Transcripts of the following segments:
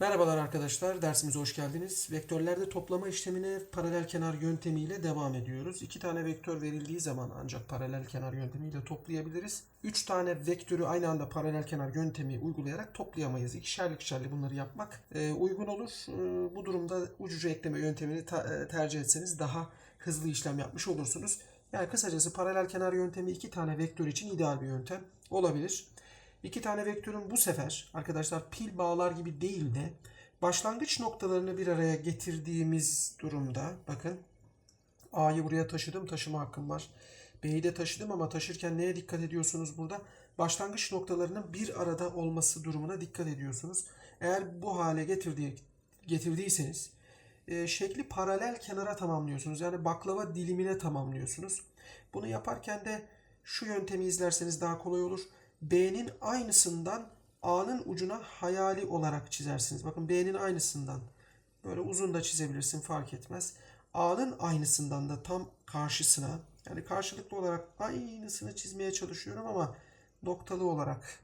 Merhabalar arkadaşlar, dersimize hoş geldiniz. Vektörlerde toplama işlemine paralel kenar yöntemiyle devam ediyoruz. İki tane vektör verildiği zaman ancak paralel kenar yöntemiyle toplayabiliriz. Üç tane vektörü aynı anda paralel kenar yöntemi uygulayarak toplayamayız. İkişerli ikişerli bunları yapmak e, uygun olur. E, bu durumda ucucu ekleme yöntemini e, tercih etseniz daha hızlı işlem yapmış olursunuz. Yani kısacası paralel kenar yöntemi iki tane vektör için ideal bir yöntem olabilir. İki tane vektörün bu sefer arkadaşlar pil bağlar gibi değil de başlangıç noktalarını bir araya getirdiğimiz durumda bakın A'yı buraya taşıdım taşıma hakkım var. B'yi de taşıdım ama taşırken neye dikkat ediyorsunuz burada? Başlangıç noktalarının bir arada olması durumuna dikkat ediyorsunuz. Eğer bu hale getirdiği, getirdiyseniz e, şekli paralel kenara tamamlıyorsunuz. Yani baklava dilimine tamamlıyorsunuz. Bunu yaparken de şu yöntemi izlerseniz daha kolay olur. B'nin aynısından A'nın ucuna hayali olarak çizersiniz. Bakın B'nin aynısından böyle uzun da çizebilirsin fark etmez. A'nın aynısından da tam karşısına yani karşılıklı olarak aynısını çizmeye çalışıyorum ama noktalı olarak.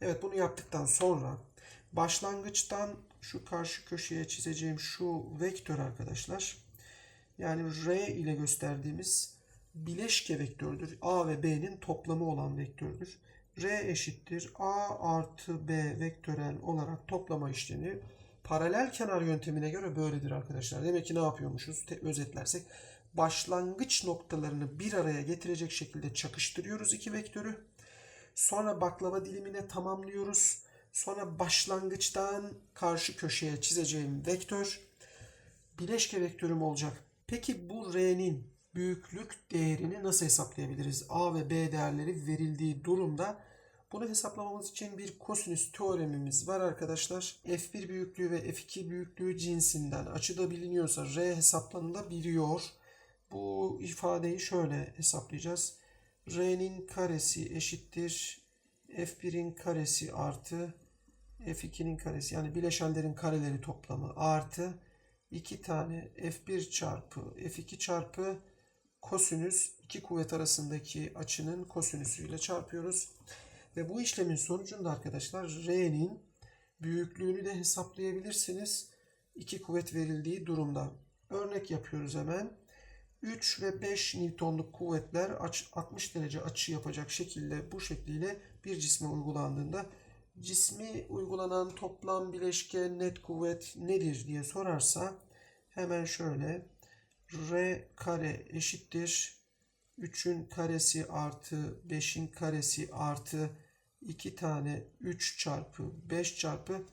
Evet bunu yaptıktan sonra başlangıçtan şu karşı köşeye çizeceğim şu vektör arkadaşlar. Yani R ile gösterdiğimiz bileşke vektördür. A ve B'nin toplamı olan vektördür. R eşittir A artı B vektörel olarak toplama işlemi paralel kenar yöntemine göre böyledir arkadaşlar. Demek ki ne yapıyormuşuz? Te- özetlersek başlangıç noktalarını bir araya getirecek şekilde çakıştırıyoruz iki vektörü. Sonra baklava dilimine tamamlıyoruz. Sonra başlangıçtan karşı köşeye çizeceğim vektör bileşke vektörüm olacak. Peki bu R'nin büyüklük değerini nasıl hesaplayabiliriz? A ve B değerleri verildiği durumda bunu hesaplamamız için bir kosinüs teoremimiz var arkadaşlar. F1 büyüklüğü ve F2 büyüklüğü cinsinden açıda biliniyorsa R hesaplanılabiliyor. Bu ifadeyi şöyle hesaplayacağız. R'nin karesi eşittir F1'in karesi artı F2'nin karesi yani bileşenlerin kareleri toplamı artı 2 tane F1 çarpı F2 çarpı kosinüs iki kuvvet arasındaki açının kosinüsüyle çarpıyoruz. Ve bu işlemin sonucunda arkadaşlar R'nin büyüklüğünü de hesaplayabilirsiniz. İki kuvvet verildiği durumda. Örnek yapıyoruz hemen. 3 ve 5 Newton'luk kuvvetler aç- 60 derece açı yapacak şekilde bu şekliyle bir cisme uygulandığında cismi uygulanan toplam bileşke net kuvvet nedir diye sorarsa hemen şöyle R kare eşittir 3'ün karesi artı 5'in karesi artı 2 tane 3 çarpı 5 çarpı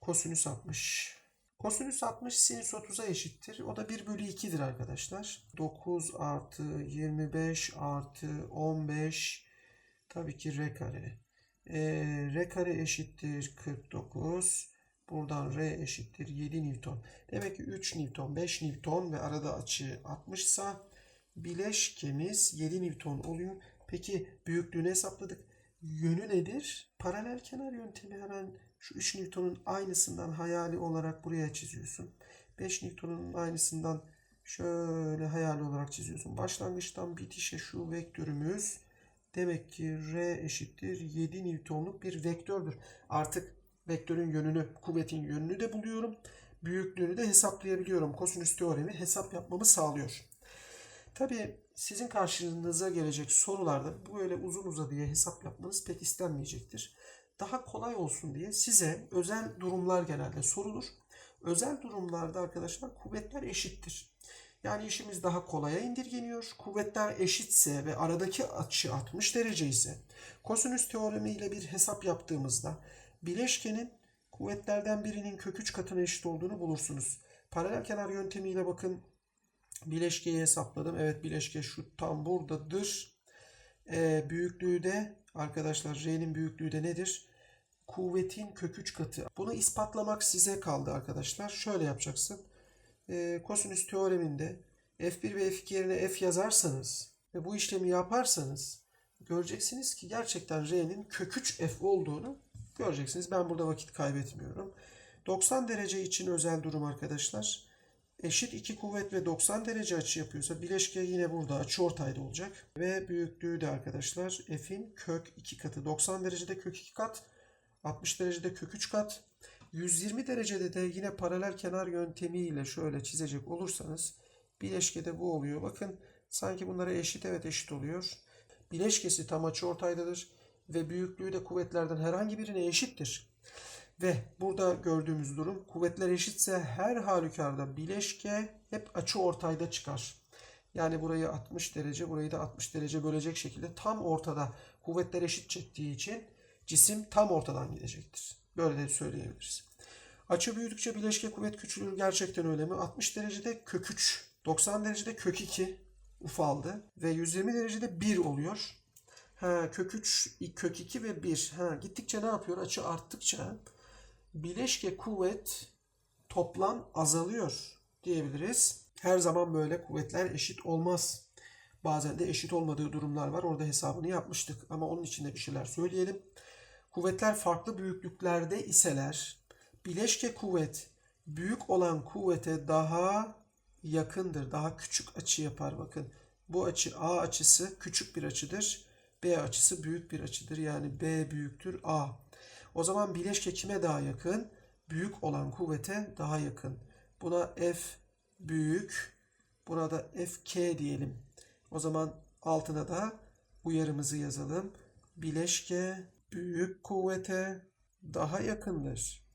kosinüs 60. Kosinüs 60 sinüs 30'a eşittir. O da 1 bölü 2'dir arkadaşlar. 9 artı 25 artı 15 tabii ki r kare. Ee, r kare eşittir 49. Buradan r eşittir 7 Newton. Demek ki 3 Newton, 5 Newton ve arada açı 60 sa bileşkemiz 7 Newton oluyor. Peki büyüklüğünü hesapladık. Yönü nedir? Paralel kenar yöntemi hemen şu 3 Newton'un aynısından hayali olarak buraya çiziyorsun. 5 Newton'un aynısından şöyle hayali olarak çiziyorsun. Başlangıçtan bitişe şu vektörümüz demek ki R eşittir 7 Newton'luk bir vektördür. Artık vektörün yönünü, kuvvetin yönünü de buluyorum. Büyüklüğünü de hesaplayabiliyorum. Kosinüs teoremi hesap yapmamı sağlıyor. Tabii sizin karşınıza gelecek sorularda böyle uzun uzadıya hesap yapmanız pek istenmeyecektir. Daha kolay olsun diye size özel durumlar genelde sorulur. Özel durumlarda arkadaşlar kuvvetler eşittir. Yani işimiz daha kolaya indirgeniyor. Kuvvetler eşitse ve aradaki açı 60 derece ise kosinüs teoremi ile bir hesap yaptığımızda bileşkenin kuvvetlerden birinin kök 3 katına eşit olduğunu bulursunuz. Paralel kenar yöntemiyle bakın bileşkeyi hesapladım. Evet bileşke şu tam buradadır. Ee, büyüklüğü de arkadaşlar R'nin büyüklüğü de nedir? Kuvvetin kök 3 katı. Bunu ispatlamak size kaldı arkadaşlar. Şöyle yapacaksın. Ee, kosinüs teoreminde F1 ve F2 yerine F yazarsanız ve bu işlemi yaparsanız göreceksiniz ki gerçekten R'nin kök 3 F olduğunu göreceksiniz. Ben burada vakit kaybetmiyorum. 90 derece için özel durum arkadaşlar. Eşit iki kuvvet ve 90 derece açı yapıyorsa bileşke yine burada açı ortayda olacak. Ve büyüklüğü de arkadaşlar f'in kök 2 katı. 90 derecede kök 2 kat, 60 derecede kök 3 kat. 120 derecede de yine paralel kenar yöntemiyle şöyle çizecek olursanız bileşkede bu oluyor. Bakın sanki bunlara eşit evet eşit oluyor. Bileşkesi tam açıortaydadır ve büyüklüğü de kuvvetlerden herhangi birine eşittir. Ve burada gördüğümüz durum kuvvetler eşitse her halükarda bileşke hep açı ortayda çıkar. Yani burayı 60 derece, burayı da 60 derece bölecek şekilde tam ortada kuvvetler eşit çektiği için cisim tam ortadan gidecektir. Böyle de söyleyebiliriz. Açı büyüdükçe bileşke kuvvet küçülür. Gerçekten öyle mi? 60 derecede kök 3, 90 derecede kök 2 ufaldı ve 120 derecede 1 oluyor. Ha, kök 3, kök 2 ve 1. Ha, gittikçe ne yapıyor? Açı arttıkça bileşke kuvvet toplam azalıyor diyebiliriz. Her zaman böyle kuvvetler eşit olmaz. Bazen de eşit olmadığı durumlar var. Orada hesabını yapmıştık. Ama onun için de bir şeyler söyleyelim. Kuvvetler farklı büyüklüklerde iseler bileşke kuvvet büyük olan kuvvete daha yakındır. Daha küçük açı yapar bakın. Bu açı A açısı küçük bir açıdır. B açısı büyük bir açıdır. Yani B büyüktür A. O zaman bileşke kime daha yakın? Büyük olan kuvvete daha yakın. Buna F büyük, buna da FK diyelim. O zaman altına da uyarımızı yazalım. Bileşke büyük kuvvete daha yakındır.